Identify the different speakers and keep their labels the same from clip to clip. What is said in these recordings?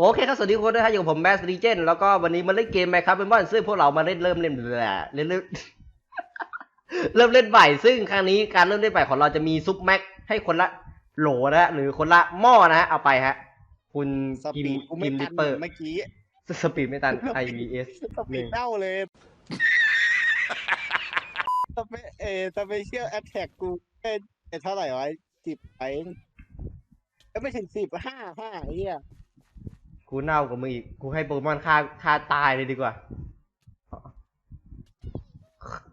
Speaker 1: โอเคครับ สวัสดีทุกคนด้วยครับอยู่กับผมแมสดีเจนแล้วก็วันนี้มาเล่นเกมไหมครับเป็นว่าซึ่งพวกเรามาเล่นเริ่มเล่นแหละเล่นเริ่มเริ่มเล่นใหม่ซึ่งครั้งนี้การเริ่มเล่นใหม่ของเราจะมีซุปแม็กให้คนละโหลนะฮะหรือคนละหม้อนะฮะเอาไปฮะ คุณ
Speaker 2: ส
Speaker 1: กิ
Speaker 2: ปี
Speaker 1: ม
Speaker 2: ดกู
Speaker 1: กิ
Speaker 2: ไม่
Speaker 1: ม
Speaker 2: ทั
Speaker 1: ลิ
Speaker 2: น
Speaker 1: ปเปอร์
Speaker 2: เมื่อกี้
Speaker 1: สปีดไม่ทัน IVS
Speaker 2: สปีดเน่าเลยสเปเอสเปเชียลแอตแทกกูเป็นเท่าไหร่วะสิบไปเอ้ยไม่ถึงสิบห้าห้าไอ้เหี้ย
Speaker 1: กูเน่ากว่ามึงอีก กูให้โปเกมอนฆ่าฆ่าตายเลยดีกว่า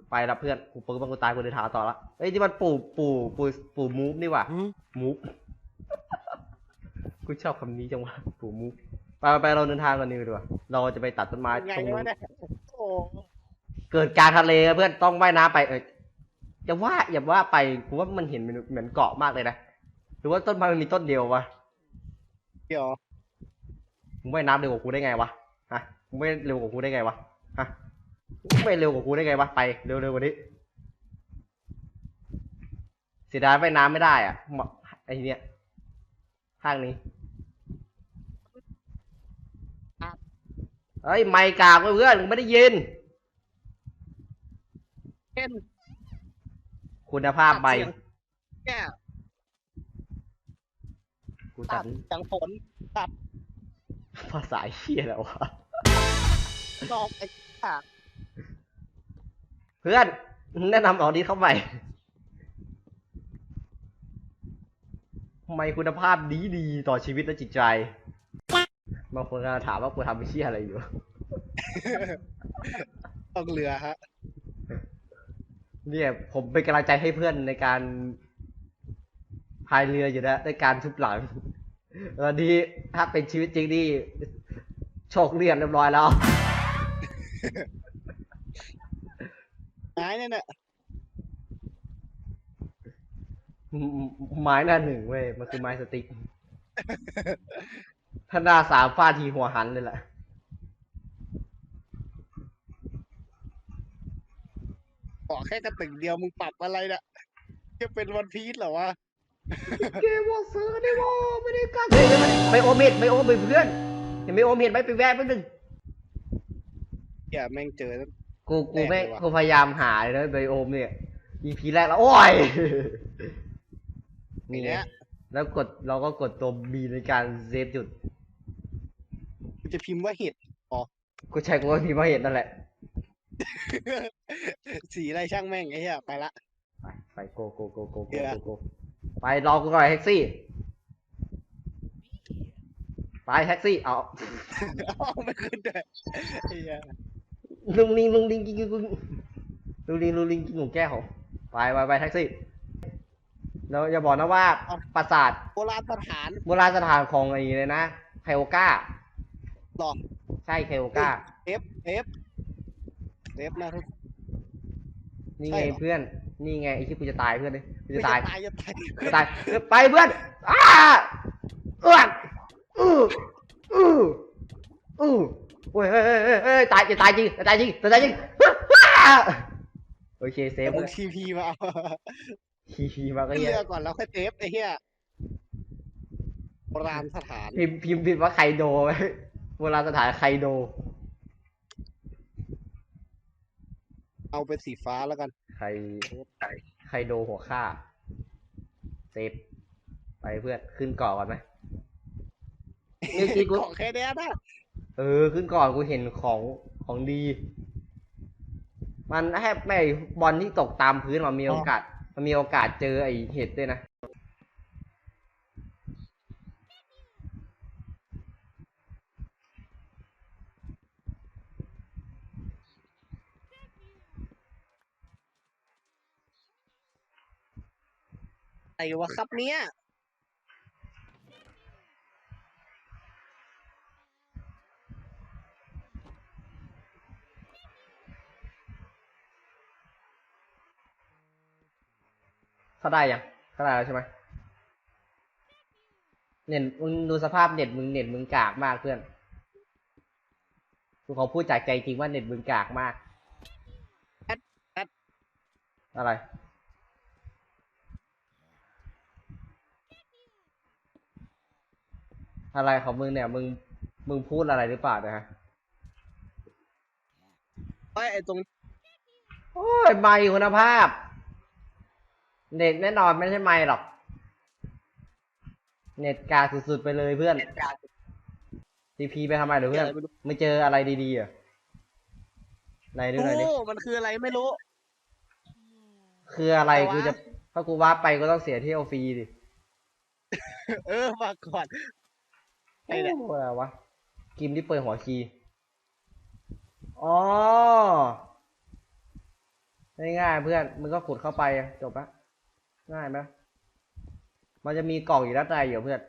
Speaker 1: ไปละเพื่อน กูโปเกมอนกูตายกูเดินทางต่อละเอ้ยที่มันปู่ปู่ปู่ปู่มูฟนี่หว่ามูฟกูชอบคำนี้จังวะปู่มูฟไปไปไปเราเดินทางกันดีกว่า เราจะไปตัดต้นไม้
Speaker 2: ไง
Speaker 1: ตรงนู้
Speaker 2: วะ
Speaker 1: น
Speaker 2: เนี่ยโอ้
Speaker 1: เกิดกลารทะเลอะเพื่อนต้องว่ายน้ำไปเอออย่าว่าอย่าว่าไปกูว่ามันเห็นเหมือนเหมือนเกาะมากเลยนะหรือว่าต้นไม้มันมีต้นเดียววะ
Speaker 2: เดี๋ยว
Speaker 1: มึงว่ายน้ำเร็วกว่ากูได้ไงวะฮะมึงไม่เร็วกว่ากูได้ไงวะฮะมึงไม่เร็วกว่ากูได้ไงวะไปเร็วเร็วกว่านี้เสียดายว่ายน้ำไม่ได้อะเหมาะไอ้เนี้ยข้างนี้เฮ้ยไม่กากเว้ยเพื่อนมึงไม่ได้ยิน
Speaker 2: เช่น
Speaker 1: คุณภาพใบ
Speaker 2: เสียงแก่
Speaker 1: กู
Speaker 2: ตั
Speaker 1: ตั
Speaker 2: ด
Speaker 1: ด
Speaker 2: เสียงฝน
Speaker 1: ภาษาเฮียแล้ววะ
Speaker 2: ดอกไอ้ขา
Speaker 1: เพื่อนแนะนำเอานี้เข้าใหม่ทำไมคุณภาพดีดีต่อชีวิตและจิตใจบางคนก็ถามว่ากูทำไปเชี่ยอะไรอยู่
Speaker 2: ต้องเรือฮะ
Speaker 1: เนี่ยผมเป็นกำลังใจให้เพื่อนในการพายเรืออยู่นะในการทุบหลัง ตอนนี้ถ้าเป็นชีวิตจริงนี่โชคเรียบเรียบร้อยแล้ว
Speaker 2: ไม้เนี่ยเนี่ย
Speaker 1: ไม้หน้าหนึ่งเว้ย มันคือไม้สติ๊กถ้าหน้าสามฟาดทีหัวหันเลยแหละ
Speaker 2: ขอแค่กระตึงเดียวมึงปรับอะไรเนี่ยจะเป็นวันพีชเหรอวะ
Speaker 1: เกมวอร์เซอร์ได้วอไม่ได้กักเฮ้ยไปโอมเห็ดไปโอมไปเพื่อนเห็นไม่โอมเห็ดไหมไปแวะแป๊บนึง
Speaker 2: อย่าแม่งเจอ
Speaker 1: กูกูไม่
Speaker 2: แปลกเลยว่ะ
Speaker 1: กูพยายามหาเลยนะไบโอมเนี่ย EP แรกแล้วโอ้ย
Speaker 2: ไอ้
Speaker 1: นี่ไง
Speaker 2: เนี้ย
Speaker 1: แล้วกดเราก็กดตัว B ในการเซฟจุด
Speaker 2: กูจะพิมพ์ว่าเห็ด
Speaker 1: กูใช้กูก็พิมพ์ว่าเห็นนั่นแหละ
Speaker 2: สีอะไรช่างแม่งไอ้เหี้ยไปละ
Speaker 1: ไปไปโกโกโกโกโก
Speaker 2: เดี๋ยว
Speaker 1: โกโก ไปรอกูก่อนแท็กซี่ ไปแท็กซี่เอา
Speaker 2: เอาไม่ขึ้นเลยไอ้เหี้ย
Speaker 1: ลุงลิงลุงลิงกินกินลุงลุงลิงลุงลิงกินหมูแก้วไปไปไปแท็กซี่แล้วอย่าบอกนะว่าปราสาท
Speaker 2: โบราณสถาน
Speaker 1: โบราณสถานของไอ้เลยนะไคโอก้า
Speaker 2: หรอ
Speaker 1: ใช่ไคโอก้า
Speaker 2: เอฟเอฟเอฟนะทุก
Speaker 1: นี่
Speaker 2: ใช่
Speaker 1: ไง
Speaker 2: เหรอ
Speaker 1: เพื่อน นี่ไงไอ้ที่กูจะตายเพื่อนเลยกู
Speaker 2: ไม่
Speaker 1: จะตาย
Speaker 2: ตายจะตาย
Speaker 1: จะตายไปเพื่อนอ้าเอื้อนอื้ออื้ออื้อโอ้ยเฮ้ยเฮ้ยเฮ้ยเฮ้ยตายจะตายจริงจะตายจริงจะตายจริงอ้าโอเคเซฟ
Speaker 2: มึงทีพีมาเอา
Speaker 1: ฮีฮีมาก็
Speaker 2: ขึ้น
Speaker 1: เหี้ย
Speaker 2: เรือก่อนแล้วค่อยเอฟไอ้เหี้ยโบราณสถาน
Speaker 1: พิมพ์พิมพ์พิมพ์ว่าไคโดไว้โบราณสถานไคโด
Speaker 2: เอาเป็นสีฟ้าแล้วกัน
Speaker 1: ไคไคโดหัวข้าเซฟไปเพื่อนขึ้นเกาะก่อนไหมเมื่อกี้กู
Speaker 2: ของแค่เนี้ยนะ
Speaker 1: เออ ขึ้นก่อนกูเห็นของของดี มันแค่ไม่บอลที่ตกตามพื้นมันมีโอกาส มันมีโอกาสเจอไอเห็ดด้วยนะ
Speaker 2: วะครับเนี้ย
Speaker 1: เขาได้ยังเขาได้แล้วใช่ไหมเน็ตมึงดูสภาพเน็ตมึงเน็ตมึงกากมากเพื่อนกูขอพูดจากใจจริงว่าเน็ตมึงกากมาก อะไร อะไรของมึงเนี่ยมึงมึงพูดอะไรหรือเปล่านะฮะ
Speaker 2: ไอ้ไอ้ตรง
Speaker 1: โอ้ยไม่คุณภาพ เน็ตแน่นอนไม่ใช่ไม่หรอก เน็ตกากสุดๆไปเลยเพื่อนทีพีไปทำไมเหรือเพื่อน
Speaker 2: ไม่รู้
Speaker 1: ไม่เจออะไรดีๆเหรอะไหนดูหน่อยดิ
Speaker 2: โอ้มันคืออะไรไม่รู้
Speaker 1: คืออะไร
Speaker 2: แต่ว่า
Speaker 1: กูจะถ้ากูว่าไปก็ต้องเสียเที่ยวฟรีดิ
Speaker 2: เออมาก่อน ไอ้เนี่ย
Speaker 1: โอะไรวะกิมที่เปิดหัวคีย์อ๋อง่ายๆเพื่อนมึงก็ขุดเข้าไปจบละง่ายไหมมันจะมีกล่องอยู่ด้านในอยู่เพื่อน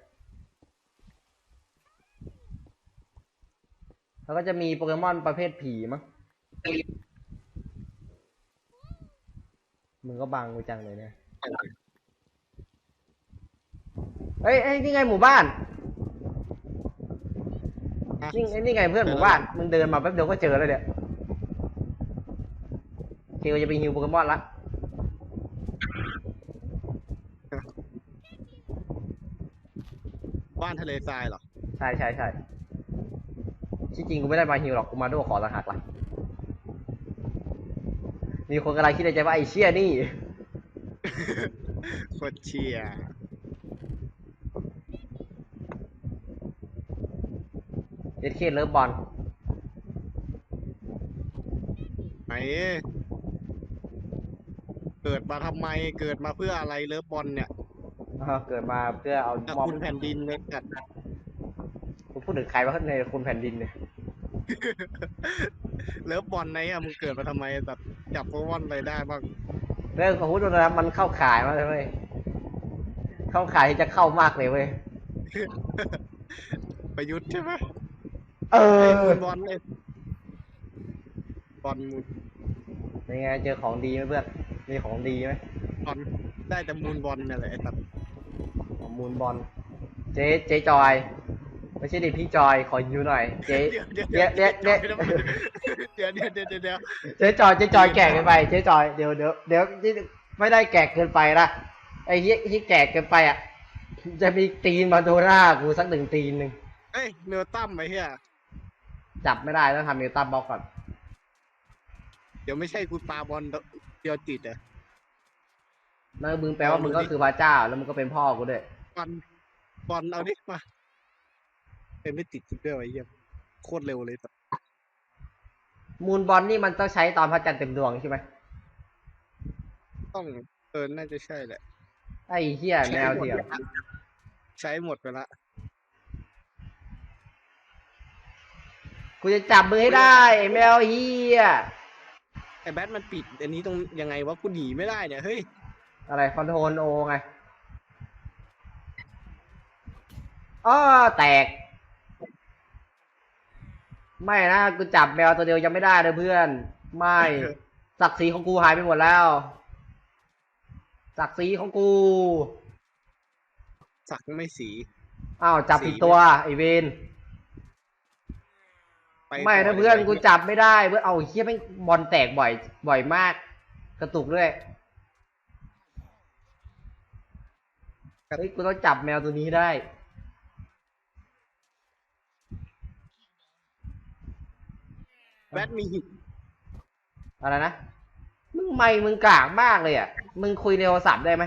Speaker 1: แล้วก็จะมีโปเกมอนประเภทผีมั้งมึงก็บังกูจังเลยเนี่ยเฮ้ยเอ้ยนี่ไงหมู่บ้าน
Speaker 2: อะ
Speaker 1: นี่ไอ้นี่ไงเพื่อนหมู่บ้านมึงเดินมาแป๊บเดียวก็เจอแล้วเนี่ยเคเราจะไปฮิวโปเกมอนละ
Speaker 2: บ้านทะเลทรายเหรอ
Speaker 1: ใช่ใช่ใช่ที่จริงกูไม่ได้มาฮิวหรอกกูมาด้วยขอต่างหากล่ะมีคนกำลังคิดในใจว่าไอ้เชี่ยนี่
Speaker 2: โคตรเชียร์
Speaker 1: เด็ดเคเลิฟบอล
Speaker 2: ไหนเกิดมาทำไมเกิดมาเพื่ออะไรเลิฟบอลเนี่ย
Speaker 1: อ่าเกิดมาเพื่อเอา
Speaker 2: อะ
Speaker 1: มอบ
Speaker 2: คุณแผ่นดินเลยกัด
Speaker 1: กูพูดถึงใครวะในคุณแผ่นดินเนี่ย
Speaker 2: เลิฟบอลไหนอะมึงเกิดมาทำไมแบบจับโปเกมอนอะไรได้บ้าง
Speaker 1: เรื่องของพูดตรงนะมันเข้าขายมากเลยเว้ยเข้าขายที่จะเข้ามากเลยเว้ย
Speaker 2: ประยุทธ์ใช่ไหม
Speaker 1: เออ
Speaker 2: ไอ้มูนบอลไอ้บอลมูน
Speaker 1: เป็นไงเจอของดีไหมเพื่อน มีของดีไหม
Speaker 2: บอลได้แต่มูนบอลนี่นแหละไอ้สัตว์
Speaker 1: ของมูลบอล เจ๊เจ๊จอย ไม่ใช่ดิพี่จอย ขอยูหน่อย เจ๊
Speaker 2: เดี๋ยว
Speaker 1: เดี๋ยวเดี๋ยวเดี๋ยว
Speaker 2: เดี๋ยวเดี๋ยวเดี๋ยวเดี๋ยว
Speaker 1: เจ๊จอย เจ๊จอยแก่เกินไป เจ๊จอย เดี๋ยวเดี๋ยวเดี๋ยวนี่ไม่ได้แก่เกินไปนะไอ้ที่ที่แก่เกินไปอะ จะมีตีนมาโดนหน้ากูสักหนึ่งตีนหนึ่ง
Speaker 2: เอ้ยเนวตั้มไอ้เหี้ย
Speaker 1: จับไม่ได้ต้องทำเมลตัมบล็อกก่อน
Speaker 2: เดี๋ยวไม่ใช่กูปาบอลเดียวติดอะ
Speaker 1: นั่นมึงแปลว่ามึงก็คือพระเจ้า แล้วมึงก็เป็นพ่อกูด้วย
Speaker 2: บอลบอลเอาดิมาเป็นไม่ติดจริงด้วยไอ้เหี้ยโคตรเร็วเลยสัตว์
Speaker 1: มูลบอลนี่มันต้องใช้ตอนพระจันทร์เต็มดวงใช่ไหม
Speaker 2: ต้องเออน่าจะใช่แหละ
Speaker 1: ไอ้เหี้ยแนวเถียง
Speaker 2: ใช้หมดไปละ
Speaker 1: กูจะจับมือให้ได้ไอ้แมวเหี้ย
Speaker 2: ไอ้แบทมันปิดอันนี้ตรงยังไงวะกูหนีไม่ได้เนี่ยเฮ้ย
Speaker 1: อะไรคอนโทรลโอไงอ้อแตก ไม่นะกูจับแมวตัวเดียวยังไม่ได้เลยเพื่อน ไม่ศักดิ์ศรีของกูหายไปหมดแล้วศักดิ์ศรีของกู
Speaker 2: สักไม่สี
Speaker 1: อ้าวจับผิดตัวไอเวน
Speaker 2: ป
Speaker 1: ไม่
Speaker 2: ก่
Speaker 1: นะเพื่อนกูจับไม่ได้เพื่อนเอาเฮียแม่งบอลแตกบ่อย บ่อยมาก กระตุกด้วยเฮ้ยกูต้องจับแมวตัวนี้ได้
Speaker 2: แบทมีหิน
Speaker 1: อะไรนะ มึงไม่มึงกากมากเลยอะ มึงคุยในโทรศัพท์ได้ไหม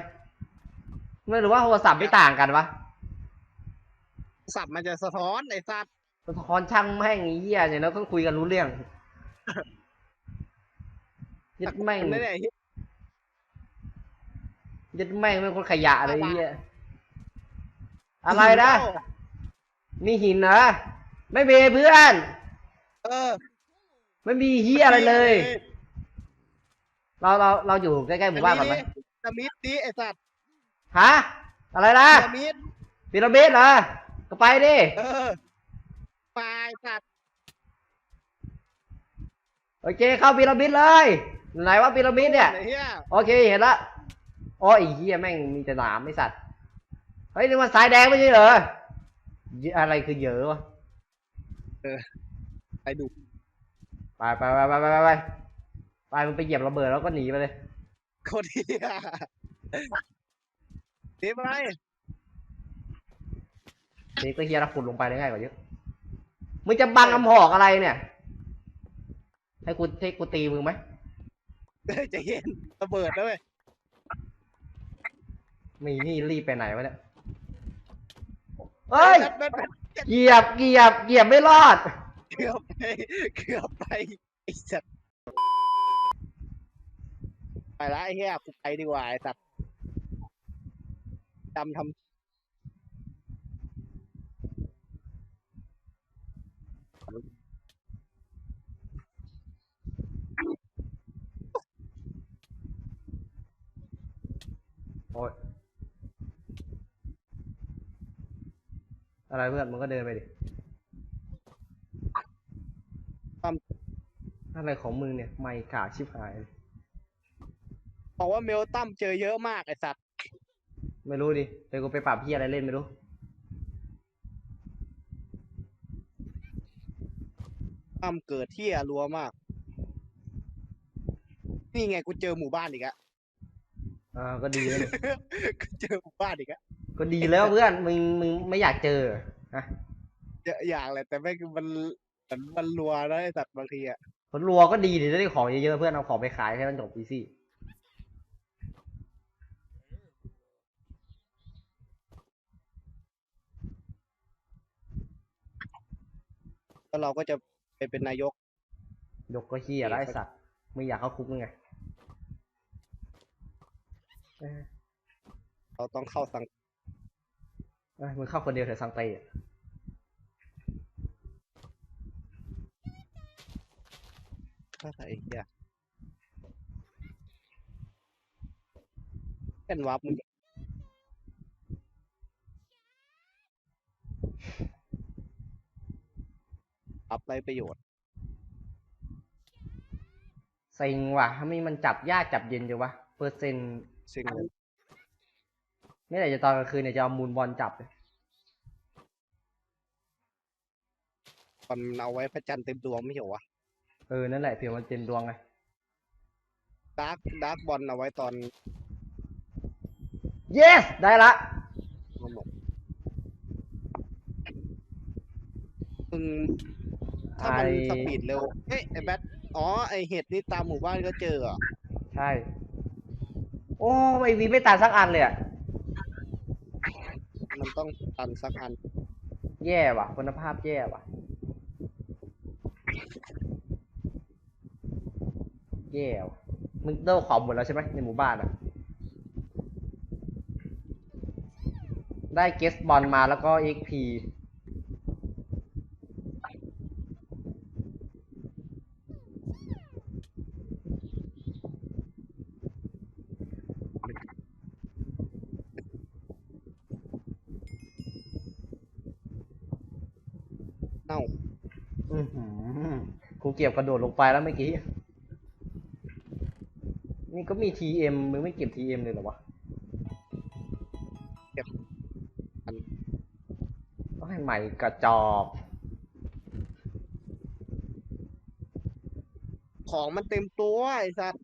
Speaker 1: ไม่หรือว่าโทรศัพท์ไม่ต่างกันวะ
Speaker 2: สับมันจะสะท้อนไอ้สัตว์
Speaker 1: สะท้อนช่างแม่งไอ้เหี้ยเนี่ยแล้วก็คุยกันรู้เรื่องยึดแม่ง
Speaker 2: นั่นแหละไอ้เหี้ย
Speaker 1: ยึดแม่งเป็นคนขยะเลยไอ้เหี้ยอะไรนะมีหินเหรอไม่มีเพื่อน
Speaker 2: เออ
Speaker 1: ไม่มีเฮียอะไรเลย เราเราเราอยู่ใกล้ๆหมู่บ้านก่อนไหม
Speaker 2: สมิธดิไอ้สัตว์
Speaker 1: ฮะอะไรนะ
Speaker 2: สมิธ
Speaker 1: พีระมิดเหรอก็ไปดิ
Speaker 2: เออ ปลายสัตว์
Speaker 1: โอเคเข้าพีระมิดเลย ไหนว่าพีระมิดเนี่ย
Speaker 2: ไอ้เหี้ย
Speaker 1: โอเคเห็นละโอ้ยไอ้เฮียแม่งมีแต่หนามไม่สัตว์เฮ้ยนี่มันสายแดงไม่ใช่เหรอเยอะอะไรคือเหยอะวะ
Speaker 2: ไปดู
Speaker 1: ไปไปไปไปไปไปไปไปมันไปเหยียบระเบิดแล้วก็หนีไปเลย
Speaker 2: โคตรเหี้ยหนีไป
Speaker 1: นี่ก็เฮียเราขุดลงไปได้ง่ายกว่าเยอะ มึงจะบังอำหอกอะไรเนี่ย ให้กูให้กูตีมึงไหม
Speaker 2: ใจะเย็นระเบิดแล้วเว้ย
Speaker 1: มีนี่รีบไปไหนวะเนี่ยเฮ้ย
Speaker 2: แบทแบทแบท
Speaker 1: เหยียบเหยียบเหยียบไม่รอด
Speaker 2: เกือบไปเกือบไปไอ้สัตว์ไปละไอ้เหี้ยกูไปดีกว่าไอ้สัตว์จำท
Speaker 1: โอ๊ยอะไรเพื่อนมึงก็เดินไปดิอะไรของมึงเนี่ย ไม่กาชิบหายเลยำ
Speaker 2: บอกว่าเมลตั้มเจอเยอะมากไอ้สัตว์
Speaker 1: ไม่รู้ดิเดี๋ยวกูไปปรับพี่อะไรเล่นไม่รู้
Speaker 2: ตั้มเกิดที่รัวมาก นี่ไงกูเจอหมู่บ้านอีกอะ
Speaker 1: อ่าก็ดีแล้วเนี่ย
Speaker 2: กูเจอหมู่บ้านอีกอะ
Speaker 1: ก็ดีแล้วเพื่อนมึงมึงไม่อยากเจอฮะ
Speaker 2: เยอะอย่างเลยแต่ไม่คือมันมันมันรัวนะไอ้สัตว์บางทีอะ
Speaker 1: คนรัวก็ดีดิจะได้ของเยอะๆเพื่อนเอาของไปขายให้มันจบอีซี่
Speaker 2: แล้วเราก็จะ ไปเป็นนายก
Speaker 1: ยกก็เฮียแล้วไอสัตว์มึงอยากเข้าคุกมึงไงเอ้ย
Speaker 2: เราต้องเข้าสัง
Speaker 1: เอ้ยมึงเข้าคนเดียวเถอะสังเตยอะ
Speaker 2: ไอ้เหี้ยเป็นวับมึง ไรประโยชน์
Speaker 1: เซ็งว่ะทำไมมันจับยากจับเย็นจังวะ เปอร์เซ็นต์
Speaker 2: ซึ่ง
Speaker 1: ไม่ไหนจะตอนกลางคืนเนี่ยจะเอามูลบอลจับเลย
Speaker 2: มันเอาไว้พระจันทร์เต็มดวงไม่ใช่เหรอวะ
Speaker 1: เออ นั่นแหละเผื่อมันเต็มดวงไง
Speaker 2: ดาร์กดาร์กบอลเอาไว้ตอน
Speaker 1: yes ได้ละ
Speaker 2: มันหมดมึง ถ้ามัน
Speaker 1: ไอ้
Speaker 2: สปีดเร็วเฮ้ยไอ้แบทอ๋อไอเห็ดนี่ตามหมู่บ้านก็เจอเหรอะ
Speaker 1: ใช่ โอ้ไอวีไม่ตายสักอันเลยอะ
Speaker 2: มันต้องตันสักอัน
Speaker 1: แย่ว่ะ คุณภาพแย่ว่ะ แย่ว่ะมึงเลิกของหมดแล้วใช่ไหมในหมู่บ้านอะได้เกสบอลมาแล้วก็ XP
Speaker 2: เน่า
Speaker 1: อือหือกู เก็บกระโดดลงไปแล้วเมื่อกี้นี่ก็มี TM มึงไม่เก็บ TM เลยเหรอวะ
Speaker 2: เก็บอัน
Speaker 1: ต้องให้ใหม่กระจอก
Speaker 2: ของมันเต็มตัวไอ้สัตว์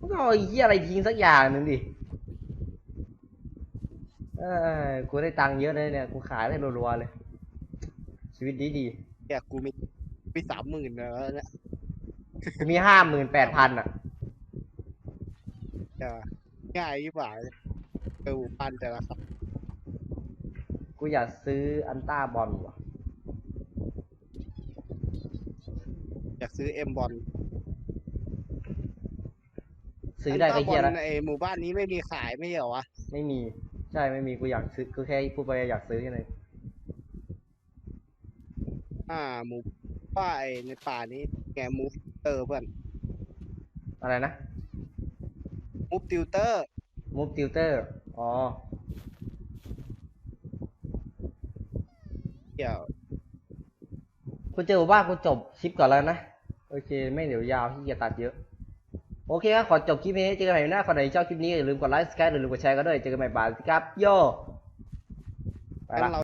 Speaker 1: มึงเอาไอ้เหี้ยอะไรทิ้งสักอย่างหนึ่งดิ เออกูได้ตังค์เยอะเลยเนี่ย กูขายได้รัวๆเลย ชีวิตดีดี
Speaker 2: แกกูมี มีสามหมื่นแล้วเนี่ย
Speaker 1: ๆกูมีห้าหมื่นแปดพันอะ
Speaker 2: จะง่ายยี่ป่ายเออหมู่บ้านแต่ละครับ
Speaker 1: กูอยากซื้ออันต้าบอลว่ะ
Speaker 2: อยากซื้อเอ็มบอล
Speaker 1: ซื้อได้ก็เหี้ยแล้ว
Speaker 2: ไอหมู่บ้านนี้ไม่มีขายไม่ใช่เหรอวะ
Speaker 1: ไม่มี ใช่ไม่มีกูอยากซื้อกูแค่พูดไปอยากซื้อแค่นั้น
Speaker 2: อ่าหมู่ ป้ายในป่านี้แกมูฟเตอร์เพื่อน
Speaker 1: อะไรนะ
Speaker 2: มูฟติวเตอร์
Speaker 1: มูฟติวเตอร์อ๋อ
Speaker 2: เดี๋ยว
Speaker 1: กูเจอว่ากูจบคลิปก่อนแล้วนะ โอเค ไม่เดี๋ยวยาวที่จะตัดเยอะ โอเคครับขอจบคลิปนี้ เจอกันใหม่หน้าคนไหนชอบคลิปนี้ อย่าลืมกดไลค์สกายอย่าลืมกดแชร์กันด้วย เจอกันใหม่บายครับ โยไป
Speaker 2: งั้
Speaker 1: ละ
Speaker 2: นเรา